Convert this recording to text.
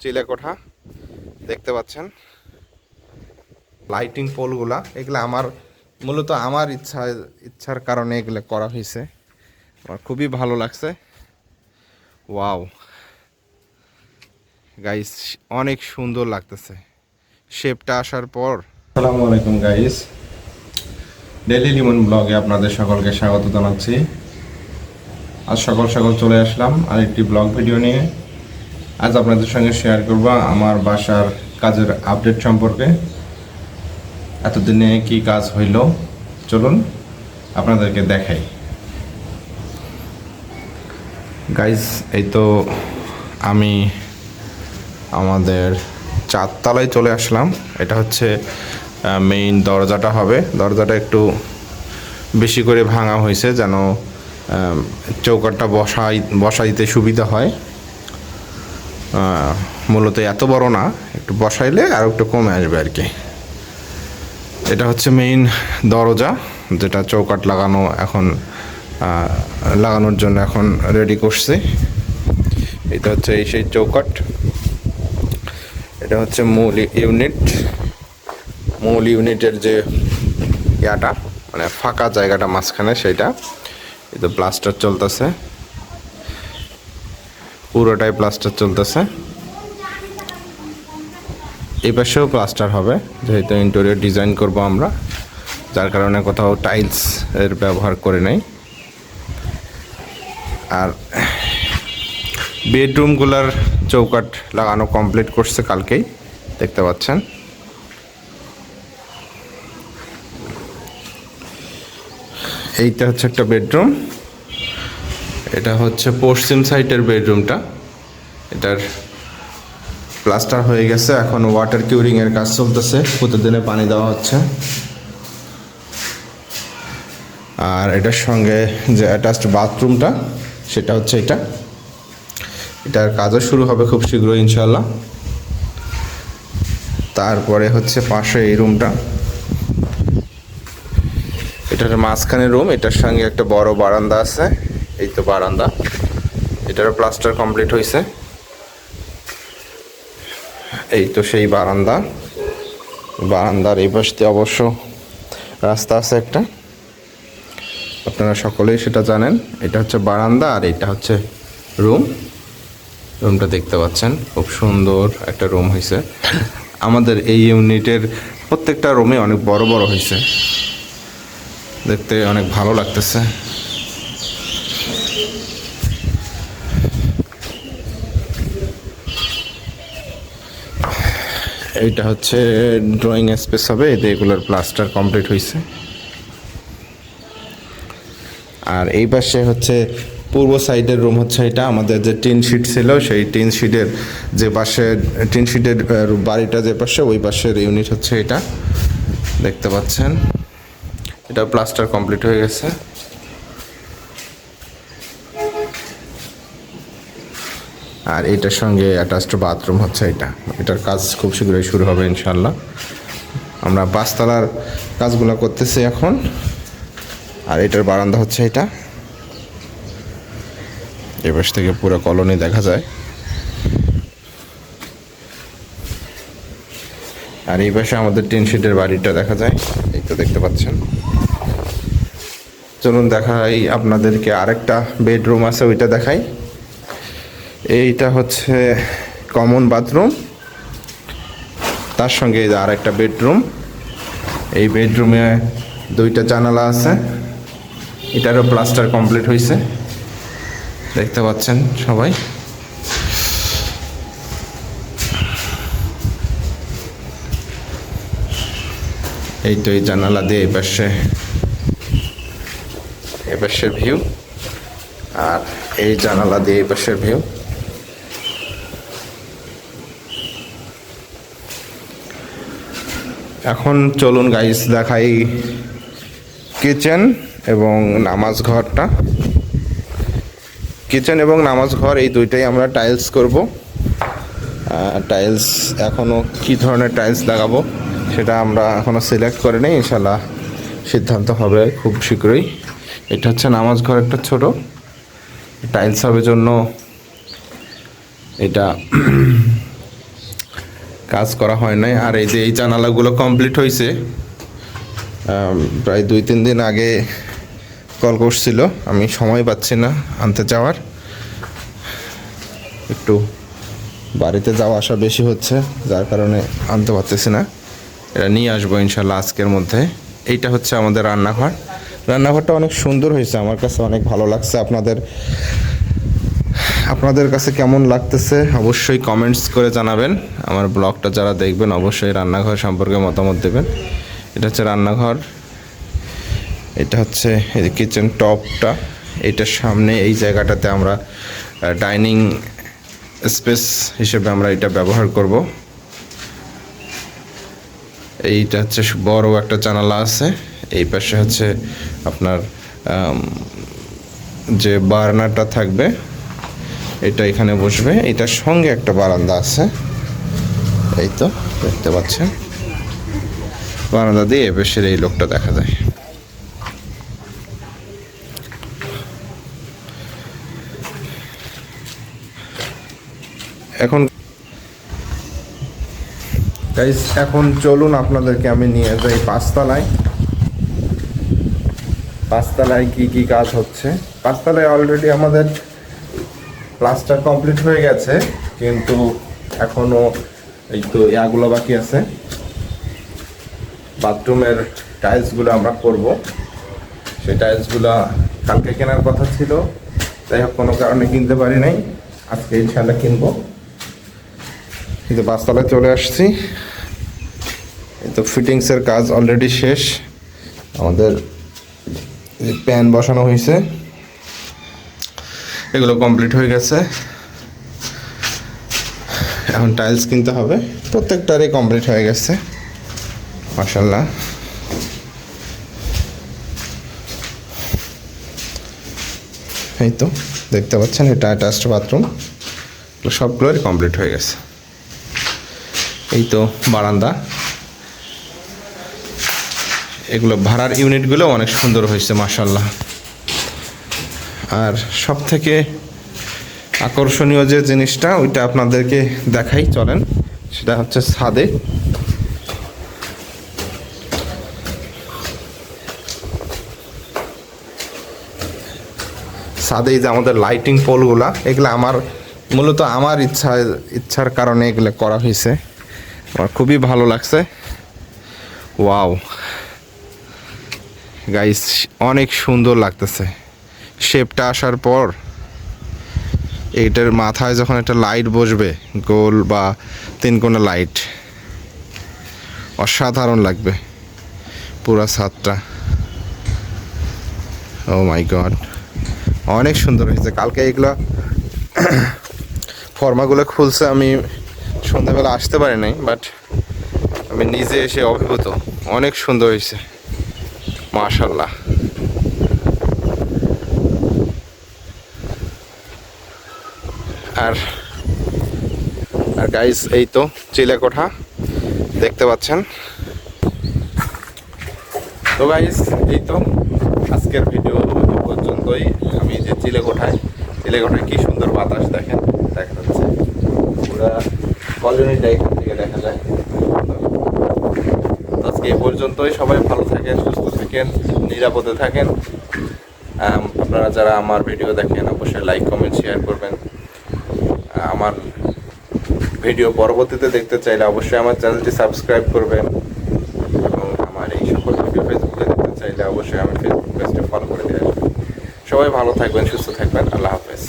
চিলেকোঠা দেখতে পাচ্ছেন। লাইটিং পোলগুলা এগুলো আমার মূলত আমার ইচ্ছা ইচ্ছার কারণে এগুলো করা হয়েছে আমার খুবই ভালো লাগছে। ওয়াও গাইস অনেক সুন্দর লাগতেছে। শেপটা আসার পর। আসসালামু আলাইকুম গাইস ডেলি লিমন ব্লগে আপনাদের সকলকে স্বাগত জানাচ্ছি। আজ সকাল সকাল চলে আসলাম আরেকটি ব্লগ ভিডিও নিয়ে। আজ আপনাদের সঙ্গে শেয়ার করব আমার বাসার কাজের আপডেট সম্পর্কে। এতদিনে কি কাজ হইল? চলুন আপনাদেরকে দেখাই। গাইজ এই তো আমি আমাদের চারতলায় চলে আসলাম। এটা হচ্ছে মেইন দরজাটা হবে। দরজাটা একটু বেশি করে ভাঙা হয়েছে যেন চৌকাটটা বসাই, বসাইতে সুবিধা হয়। মূলত এত বড় না, একটু বসাইলে আর একটু কমে আসবে আর কি। এটা হচ্ছে মেইন দরজা, যেটা চৌকাট লাগানো এখন লাগানোর জন্য এখন রেডি করছে। এটা হচ্ছে এই সেই চৌকাট এটা হচ্ছে মূল ইউনিট মূল ইউনিটের যে ইয়াটা মানে ফাঁকা জায়গাটা মাঝখানে সেটা এই তো প্লাস্টার চলতেছে। পুরোটাই প্লাস্টার চলতেছে। এই পাশেও প্লাস্টার হবে, যেহেতু ইন্টেরিয়র ডিজাইন করব আমরা, যার কারণে কোথাও টাইলস এর ব্যবহার করে নেই। আর বেডরুমগুলার চৌকাট লাগানো কমপ্লিট করছে কালকেই, দেখতে পাচ্ছেন। এইটা হচ্ছে একটা বেডরুম এটা হচ্ছে পশ্চিম সাইডের বেডরুমটা। এটার প্লাস্টার হয়ে গেছে, এখন ওয়াটার কিউরিং এর কাজ চলতেছে, প্রতিদিনে পানি দেওয়া হচ্ছে। আর এটার সঙ্গে যে অ্যাটাচড বাথরুমটা সেটা হচ্ছে এটা। এটার কাজও শুরু হবে খুব শীঘ্রই ইনশাল্লাহ তারপরে হচ্ছে পাশে এই রুমটা। এটার মাঝখানে রুম, এটার সঙ্গে একটা বড় বারান্দা আছে। এই তো বারান্দা। এটারও প্লাস্টার কমপ্লিট হয়েছে এই তো সেই বারান্দা। বারান্দার এই পাশ অবশ্য রাস্তা আছে একটা। আপনারা সকলেই সেটা জানেন। এটা হচ্ছে বারান্দা আর এটা হচ্ছে রুম। রুমটা দেখতে পাচ্ছেন। খুব সুন্দর একটা রুম হয়েছে আমাদের এই ইউনিটের প্রত্যেকটা রুমে অনেক বড় বড় হয়েছে দেখতে অনেক ভালো লাগতেছে। এইটা হচ্ছে ড্রয়িং স্পেস হবে এতে এগুলোর প্লাস্টার কমপ্লিট হয়েছে আর এই পাশে হচ্ছে পূর্ব সাইডের রুম হচ্ছে এটা, আমাদের যে টিন শিট ছিল, সেই টিন শিটের যে পাশে টিন শিটের বাড়িটা যে পাশে, ওই পাশের ইউনিট হচ্ছে এটা। দেখতে পাচ্ছেন? এটা প্লাস্টার কমপ্লিট হয়ে গেছে। আর এটার সঙ্গে অ্যাটাচড বাথরুম হচ্ছে এটা। এটার কাজ খুব শীঘ্রই শুরু হবে ইনশাল্লাহ আমরা পাঁচতলার কাজগুলো করতেছি এখন। আর এটার বারান্দা হচ্ছে এটা। এ পাশ থেকে পুরো কলোনি দেখা যায়। আর এই পাশে আমাদের টিন শিটের বাড়িটা দেখা যায়। এই তো দেখতে পাচ্ছেন। চলুন দেখাই আপনাদেরকে আরেকটা বেডরুম আছে, ওইটা দেখাই। এইটা হচ্ছে কমন বাথরুম তার সঙ্গে আর একটা বেডরুম এই বেডরুমে দুইটা জানালা আছে। এটারও প্লাস্টার কমপ্লিট হয়েছে দেখতে পাচ্ছেন সবাই? এই তো এই জানালা দিয়ে এপাশে পাশে, এই পাশের ভিউ আর এই জানালা দিয়ে এই পাশের ভিউ এখন চলুন গাইস দেখাই কিচেন এবং নামাজ ঘরটা। কিচেন এবং নামাজ ঘর এই দুইটাই আমরা টাইলস করব। টাইলস এখনও কী ধরনের টাইলস লাগাবো সেটা আমরা এখনও সিলেক্ট করে নেই ইনশাল্লাহ সিদ্ধান্ত হবে খুব শীঘ্রই। এটা হচ্ছে নামাজ ঘর একটা ছোট। টাইলস হবে জন্য এটা কাজ করা হয় নাই। আর এই যে এই জানালাগুলো কমপ্লিট হয়েছে প্রায় দুই, তিন দিন আগে কল করছিল। আমি সময় পাচ্ছি না আনতে যাওয়ার। একটু বাড়িতে যাওয়া আসা বেশি হচ্ছে, যার কারণে আনতে পারতেছি না। এটা নিয়ে আসব ইনশাল্লাহ আজকের মধ্যে। এইটা হচ্ছে আমাদের রান্নাঘর। রান্নাঘরটা অনেক সুন্দর হয়েছে, আমার কাছে অনেক ভালো লাগছে। আপনাদের আপনাদের কাছে কেমন লাগতেছে? অবশ্যই কমেন্টস করে জানাবেন। আমার ব্লগটা যারা দেখবেন, অবশ্যই রান্নাঘর সম্পর্কে মতামত দেবেন। এটা হচ্ছে রান্নাঘর। এটা হচ্ছে কিচেন টপটা এটার সামনে এই জায়গাটাতে আমরা ডাইনিং স্পেস হিসেবে আমরা এটা ব্যবহার করব। এইটা হচ্ছে বড় একটা জানালা আছে। এই পাশে হচ্ছে আপনার যে বার্নারটা থাকবে এটা এখানে বসবে। এটার সঙ্গে একটা বারান্দা আছে। এই তো, দেখতে পাচ্ছেন। বারান্দা দিয়ে এপাশের এই লোকটা দেখা যায়। এখন গাইস এখন চলুন আপনাদেরকে আমি নিয়ে যাই পাঁচতলায়। পাঁচতলায় কি কি কাজ হচ্ছে? পাঁচতলায় অলরেডি আমাদের প্লাস্টার কমপ্লিট হয়ে গেছে, কিন্তু এখনও এই তো ইয়াগুলো বাকি আছে। বাথরুমের টাইলসগুলো আমরা করব। সেই টাইলসগুলো কালকে কেনার কথা ছিল। যাই হোক, কোনো কারণে কিনতে পারি নাই। আজকে ইনশাল্লাহ কিনবো। কিন্তু পাঁচতলায় চলে আসছি। এই তো ফিটিংসের কাজ অলরেডি শেষ। আমাদের প্যান বসানো হয়েছে। এগুলো কমপ্লিট হয়ে গেছে। এখন টাইলস কিনতে হবে। প্রত্যেকটারই কমপ্লিট হয়ে গেছে। মাসাল্লাহ এই তো, দেখতে পাচ্ছেন, এটা অ্যাটাচড বাথরুম সবগুলোই কমপ্লিট হয়ে গেছে। এই তো, বারান্দা। এগুলো ভাড়ার ইউনিটগুলো অনেক সুন্দর হয়েছে মাসাল্লাহ আর সব থেকে আকর্ষণীয় যে জিনিসটা, ওইটা আপনাদেরকে দেখাই, চলেন। সেটা হচ্ছে ছাদে। ছাদে যে আমাদের লাইটিং পোলগুলা, এগুলো আমার, মূলত আমার ইচ্ছা, ইচ্ছার কারণে এগুলো করা হয়েছে। আমার খুবই ভালো লাগছে। ওয়াও। গাইস, অনেক সুন্দর লাগতেছে। শেপটা আসার পর এইটার মাথায় যখন একটা লাইট বসবে, গোল বা তিন কোণা লাইট অসাধারণ লাগবে পুরা ছাদটা। ও মাই গড অনেক সুন্দর হয়েছে। কালকে এগুলো ফর্মাগুলো খুলছে, আমি সন্ধ্যাবেলা আসতে পারি নাই বাট আমি নিজে এসে অভিভূত। অনেক সুন্দর হয়েছে। মাশাল্লাহ আর আর গাইস এই তো চিলে কোঠা দেখতে পাচ্ছেন? তো গাইস এই তো আজকের ভিডিও পর্যন্তই। আমি যে চিলে কোঠায় চিলে কোঠায় কি সুন্দর বাতাস দেখেন, দেখা যাচ্ছে। পুরা এখান থেকে দেখা যায়। আজকে এই পর্যন্তই। সবাই ভালো থাকেন, সুস্থ থাকেন, নিরাপদে থাকেন। আপনারা যারা আমার ভিডিও দেখেন, অবশ্যই লাইক কমেন্ট শেয়ার করবেন। আমার ভিডিও পরবর্তীতে দেখতে চাইলে অবশ্যই আমার চ্যানেলটি সাবস্ক্রাইব করবেন। এবং আমার এই সকল ভিডিও ফেসবুকে দেখতে চাইলে অবশ্যই আমি ফেসবুক পেজটি ফলো করে দিয়ে আসবেন সবাই ভালো থাকবেন, সুস্থ থাকবেন। আল্লাহ হাফেজ।